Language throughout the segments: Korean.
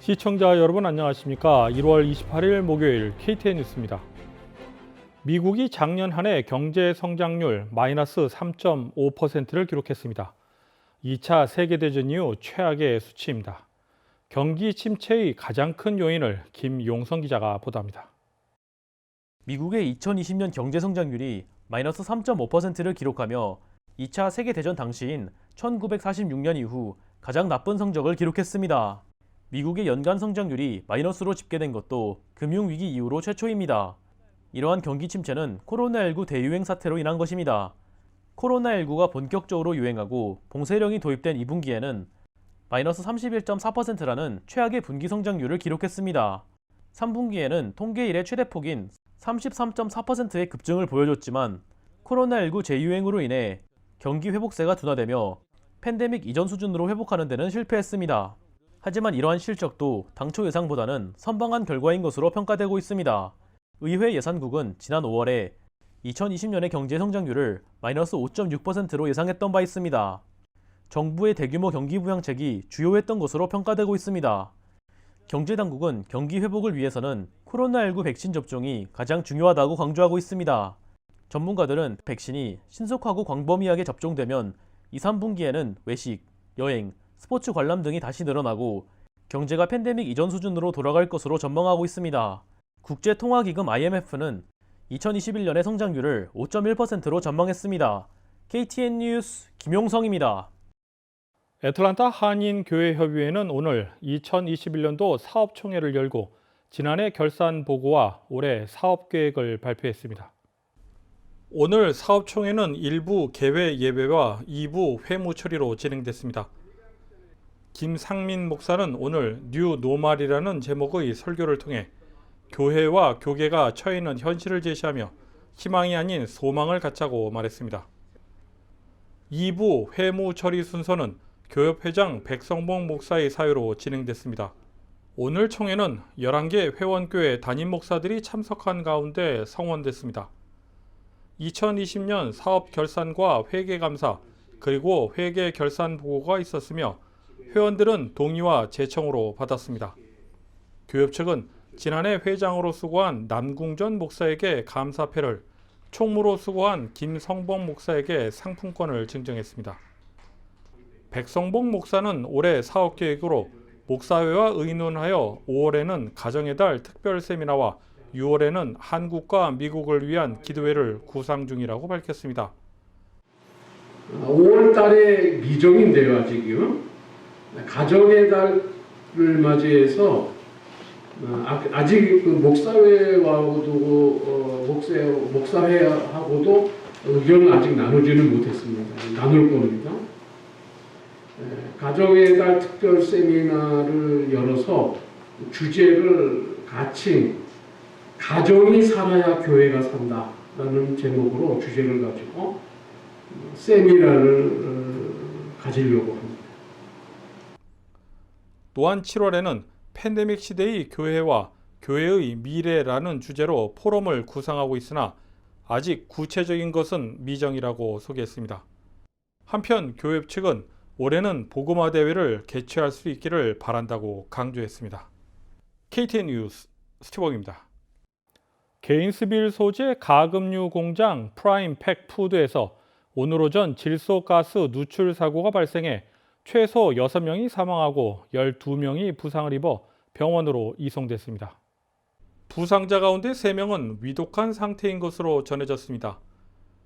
시청자 여러분 안녕하십니까? 1월 28일 목요일 KTN 뉴스입니다. 미국이 작년 한 해 경제 성장률 마이너스 3.5%를 기록했습니다. 2차 세계대전 이후 최악의 수치입니다. 경기 침체의 가장 큰 요인을 김용성 기자가 보도합니다. 미국의 2020년 경제 성장률이 마이너스 3.5%를 기록하며 2차 세계대전 당시인 1946년 이후 가장 나쁜 성적을 기록했습니다. 미국의 연간 성장률이 마이너스로 집계된 것도 금융위기 이후로 최초입니다. 이러한 경기 침체는 코로나19 대유행 사태로 인한 것입니다. 코로나19가 본격적으로 유행하고 봉쇄령이 도입된 2분기에는 마이너스 31.4%라는 최악의 분기 성장률을 기록했습니다. 3분기에는 통계 이래 최대폭인 33.4%의 급증을 보여줬지만 코로나19 재유행으로 인해 경기 회복세가 둔화되며 팬데믹 이전 수준으로 회복하는 데는 실패했습니다. 하지만 이러한 실적도 당초 예상보다는 선방한 결과인 것으로 평가되고 있습니다. 의회 예산국은 지난 5월에 2020년의 경제 성장률을 마이너스 5.6%로 예상했던 바 있습니다. 정부의 대규모 경기 부양책이 주요했던 것으로 평가되고 있습니다. 경제당국은 경기 회복을 위해서는 코로나19 백신 접종이 가장 중요하다고 강조하고 있습니다. 전문가들은 백신이 신속하고 광범위하게 접종되면 2, 3분기에는 외식, 여행, 스포츠 관람 등이 다시 늘어나고 경제가 팬데믹 이전 수준으로 돌아갈 것으로 전망하고 있습니다. 국제통화기금 IMF는 2021년의 성장률을 5.1%로 전망했습니다. KTN 뉴스 김용성입니다. 애틀란타 한인교회협의회는 오늘 2021년도 사업총회를 열고 지난해 결산 보고와 올해 사업 계획을 발표했습니다. 오늘 사업총회는 일부 개회 예배와 2부 회무 처리로 진행됐습니다. 김상민 목사는 오늘 뉴 노말이라는 제목의 설교를 통해 교회와 교계가 처해 있는 현실을 제시하며 희망이 아닌 소망을 갖자고 말했습니다. 2부 회무 처리 순서는 교협회장 백성봉 목사의 사유로 진행됐습니다. 오늘 총회는 11개 회원교회 담임 목사들이 참석한 가운데 성원됐습니다. 2020년 사업 결산과 회계 감사 그리고 회계 결산 보고가 있었으며 회원들은 동의와 제청으로 받았습니다. 교협 측은 지난해 회장으로 수고한 남궁전 목사에게 감사패를 총무로 수고한 김성봉 목사에게 상품권을 증정했습니다. 백성봉 목사는 올해 사업 계획으로 목사회와 의논하여 5월에는 가정의 달 특별 세미나와 6월에는 한국과 미국을 위한 기도회를 구상 중이라고 밝혔습니다. 5월 달에 미정인데요, 아직요. 가정의 달을 맞이해서 어, 아- 아직 그 목사회와도 어, 목사 목사회하고도 의견을 아직 나누지는 못했습니다. 나눌 겁니다. 에, 가정의 달 특별 세미나를 열어서 주제를 같이 가정이 살아야 교회가 산다라는 제목으로 주제를 가지고 세미나를 어, 가지려고 합니다. 또한 7월에는 팬데믹 시대의 교회와 교회의 미래라는 주제로 포럼을 구상하고 있으나 아직 구체적인 것은 미정이라고 소개했습니다. 한편 교회 측은 올해는 복음화 대회를 개최할 수 있기를 바란다고 강조했습니다. KTN 뉴스 스티벅입니다. 게인스빌 소재 가금류 공장 프라임 팩 푸드에서 오늘 오전 질소가스 누출 사고가 발생해 최소 6명이 사망하고 12명이 부상을 입어 병원으로 이송됐습니다. 부상자 가운데 3명은 위독한 상태인 것으로 전해졌습니다.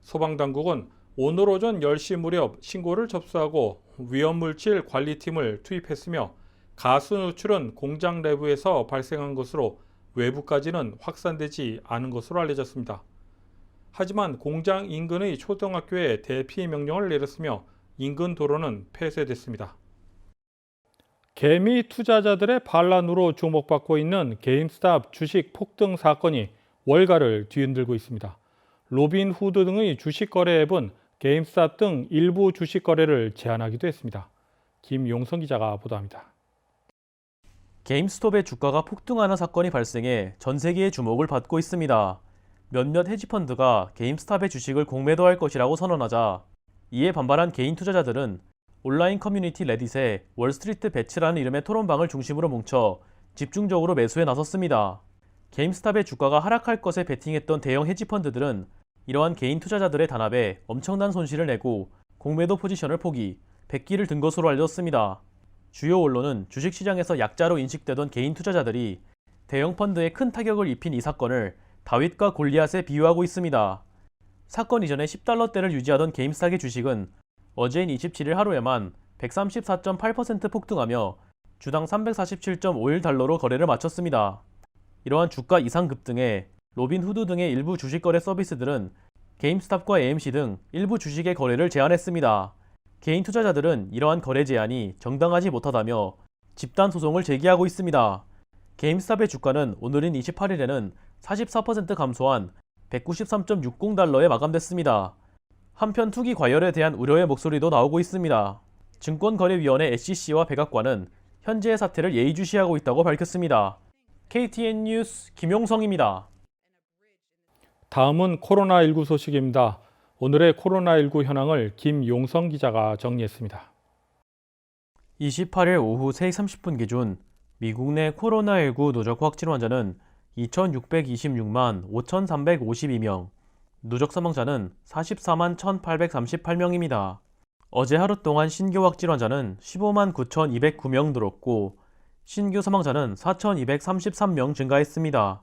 소방당국은 오늘 오전 10시 무렵 신고를 접수하고 위험물질 관리팀을 투입했으며 가스 누출은 공장 내부에서 발생한 것으로 외부까지는 확산되지 않은 것으로 알려졌습니다. 하지만 공장 인근의 초등학교에 대피 명령을 내렸으며 인근 도로는 폐쇄됐습니다. 개미 투자자들의 반란으로 주목받고 있는 게임스탑 주식 폭등 사건이 월가를 뒤흔들고 있습니다. 로빈 후드 등의 주식 거래 앱은 게임스탑 등 일부 주식 거래를 제한하기도 했습니다. 김용성 기자가 보도합니다. 게임스톱의 주가가 폭등하는 사건이 발생해 전 세계의 주목을 받고 있습니다. 몇몇 헤지펀드가 게임스탑의 주식을 공매도할 것이라고 선언하자 이에 반발한 개인 투자자들은 온라인 커뮤니티 레딧에 월스트리트 배치라는 이름의 토론방을 중심으로 뭉쳐 집중적으로 매수에 나섰습니다. 게임스탑의 주가가 하락할 것에 베팅했던 대형 헤지펀드들은 이러한 개인 투자자들의 단합에 엄청난 손실을 내고 공매도 포지션을 포기, 백기를 든 것으로 알려졌습니다. 주요 언론은 주식시장에서 약자로 인식되던 개인 투자자들이 대형 펀드에 큰 타격을 입힌 이 사건을 다윗과 골리앗에 비유하고 있습니다. 사건 이전에 10달러대를 유지하던 게임스탁의 주식은 어제인 27일 하루에만 134.8% 폭등하며 주당 347.51달러로 거래를 마쳤습니다. 이러한 주가 이상 급등에 로빈 후드 등의 일부 주식 거래 서비스들은 게임스탑과 AMC 등 일부 주식의 거래를 제한했습니다. 개인 투자자들은 이러한 거래 제한이 정당하지 못하다며 집단 소송을 제기하고 있습니다. 게임스탑의 주가는 오늘인 28일에는 44% 감소한 193.60달러에 마감됐습니다. 한편 투기 과열에 대한 우려의 목소리도 나오고 있습니다. 증권거래위원회 SCC와 백악관은 현재의 사태를 예의주시하고 있다고 밝혔습니다. KTN 뉴스 김용성입니다. 다음은 코로나19 소식입니다. 오늘의 코로나19 현황을 김용성 기자가 정리했습니다. 28일 오후 3시 30분 기준 미국 내 코로나19 누적 확진 환자는 2,626만 5,352명, 누적 사망자는 44만 1,838명입니다. 어제 하루 동안 신규 확진 환자는 15만 9,209명 늘었고, 신규 사망자는 4,233명 증가했습니다.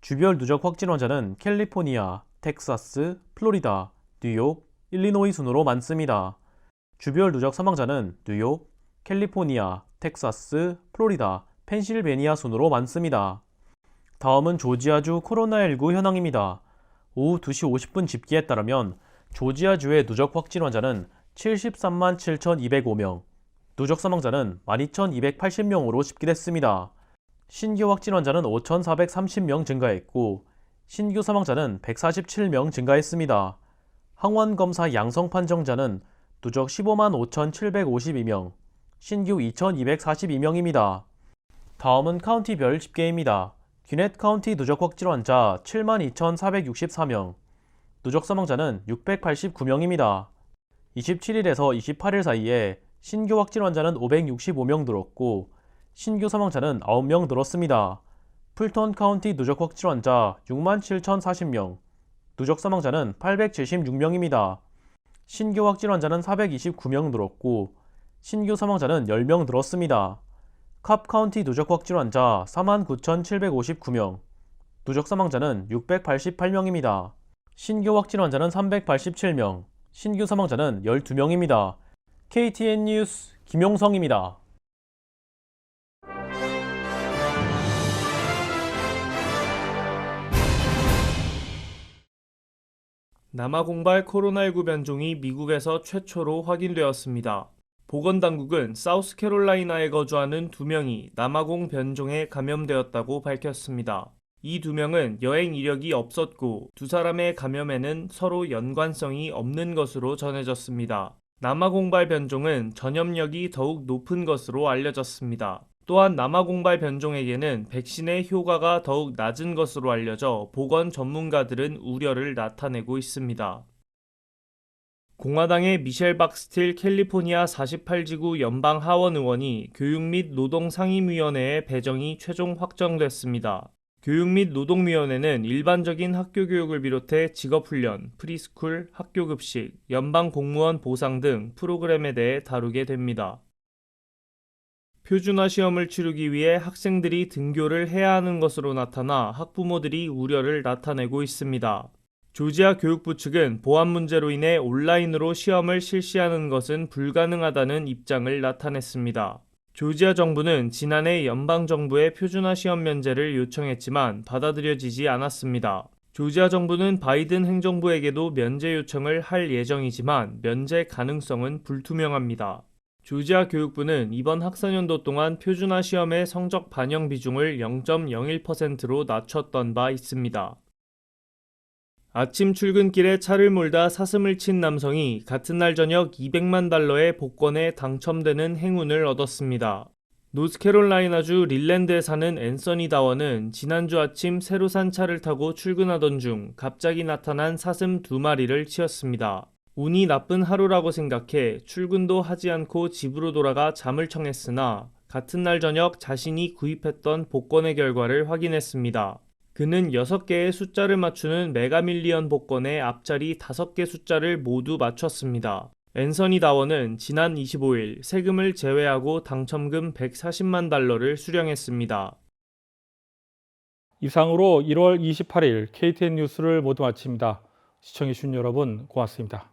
주별 누적 확진 환자는 캘리포니아, 텍사스, 플로리다, 뉴욕, 일리노이 순으로 많습니다. 주별 누적 사망자는 뉴욕, 캘리포니아, 텍사스, 플로리다, 펜실베니아 순으로 많습니다. 다음은 조지아주 코로나19 현황입니다. 오후 2시 50분 집계에 따르면 조지아주의 누적 확진 환자는 73만 7,205명, 누적 사망자는 12,280명으로 집계됐습니다. 신규 확진 환자는 5,430명 증가했고, 신규 사망자는 147명 증가했습니다. 항원 검사 양성 판정자는 누적 15만 5,752명, 신규 2,242명입니다. 다음은 카운티별 집계입니다. 귀넷 카운티 누적 확진 환자 72,464명, 누적 사망자는 689명입니다. 27일에서 28일 사이에 신규 확진 환자는 565명 늘었고, 신규 사망자는 9명 늘었습니다. 풀톤 카운티 누적 확진 환자 67,040명, 누적 사망자는 876명입니다. 신규 확진 환자는 429명 늘었고, 신규 사망자는 10명 늘었습니다. 캅 카운티 누적 확진 환자 49,759명, 누적 사망자는 688명입니다. 신규 확진 환자는 387명, 신규 사망자는 12명입니다. KTN 뉴스 김용성입니다. 남아공발 코로나19 변종이 미국에서 최초로 확인되었습니다. 보건당국은 사우스캐롤라이나에 거주하는 두 명이 남아공 변종에 감염되었다고 밝혔습니다. 이 두 명은 여행 이력이 없었고 두 사람의 감염에는 서로 연관성이 없는 것으로 전해졌습니다. 남아공발 변종은 전염력이 더욱 높은 것으로 알려졌습니다. 또한 남아공발 변종에게는 백신의 효과가 더욱 낮은 것으로 알려져 보건 전문가들은 우려를 나타내고 있습니다. 공화당의 미셸 박스틸 캘리포니아 48지구 연방 하원 의원이 교육 및 노동 상임위원회의 배정이 최종 확정됐습니다. 교육 및 노동위원회는 일반적인 학교 교육을 비롯해 직업훈련, 프리스쿨, 학교급식, 연방 공무원 보상 등 프로그램에 대해 다루게 됩니다. 표준화 시험을 치르기 위해 학생들이 등교를 해야 하는 것으로 나타나 학부모들이 우려를 나타내고 있습니다. 조지아 교육부 측은 보안 문제로 인해 온라인으로 시험을 실시하는 것은 불가능하다는 입장을 나타냈습니다. 조지아 정부는 지난해 연방정부의 표준화 시험 면제를 요청했지만 받아들여지지 않았습니다. 조지아 정부는 바이든 행정부에게도 면제 요청을 할 예정이지만 면제 가능성은 불투명합니다. 조지아 교육부는 이번 학사년도 동안 표준화 시험의 성적 반영 비중을 0.01%로 낮췄던 바 있습니다. 아침 출근길에 차를 몰다 사슴을 친 남성이 같은 날 저녁 200만 달러의 복권에 당첨되는 행운을 얻었습니다. 노스캐롤라이나주 릴랜드에 사는 앤서니 다원은 지난주 아침 새로 산 차를 타고 출근하던 중 갑자기 나타난 사슴 두 마리를 치었습니다. 운이 나쁜 하루라고 생각해 출근도 하지 않고 집으로 돌아가 잠을 청했으나 같은 날 저녁 자신이 구입했던 복권의 결과를 확인했습니다. 그는 6개의 숫자를 맞추는 메가밀리언 복권의 앞자리 5개 숫자를 모두 맞췄습니다. 앤서니 다원은 지난 25일 세금을 제외하고 당첨금 140만 달러를 수령했습니다. 이상으로 1월 28일 KTN 뉴스를 모두 마칩니다. 시청해주신 여러분 고맙습니다.